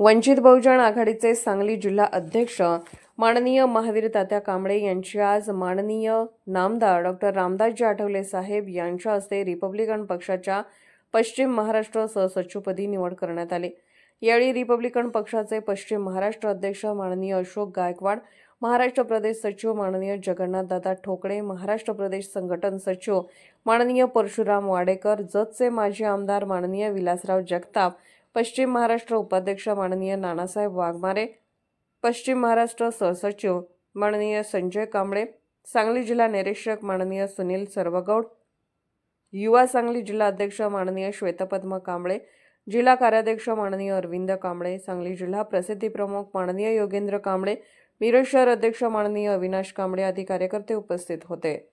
वंचित बहुजन आघाडीचे सांगली जिल्हा अध्यक्ष माननीय महावीर तात्या कांबळे यांची आज माननीय नामदार डॉक्टर रामदासजी आठवले साहेब यांच्या हस्ते रिपब्लिकन पक्षाच्या पश्चिम महाराष्ट्र सहसचिवपदी निवड करण्यात आली. यावेळी रिपब्लिकन पक्षाचे पश्चिम महाराष्ट्र अध्यक्ष माननीय अशोक गायकवाड महाराष्ट्र प्रदेश सचिव माननीय जगन्नाथदादा ठोकळे महाराष्ट्र प्रदेश संघटन सचिव माननीय परशुराम वाडेकर जतचे माजी आमदार माननीय विलासराव जगताप पश्चिम महाराष्ट्र उपाध्यक्ष माननीय नानासाहेब वाघमारे पश्चिम महाराष्ट्र सहसचिव माननीय संजय कांबळे सांगली जिल्हा निरीक्षक माननीय सुनील सर्वगौड युवा सांगली जिल्हा अध्यक्ष माननीय श्वेतपद्म कांबळे जिल्हा कार्याध्यक्ष माननीय अरविंद कांबळे सांगली जिल्हा प्रसिद्धी प्रमुख माननीय योगेंद्र कांबळे मिरज शहर अध्यक्ष माननीय अविनाश कांबळे आदी कार्यकर्ते उपस्थित होते.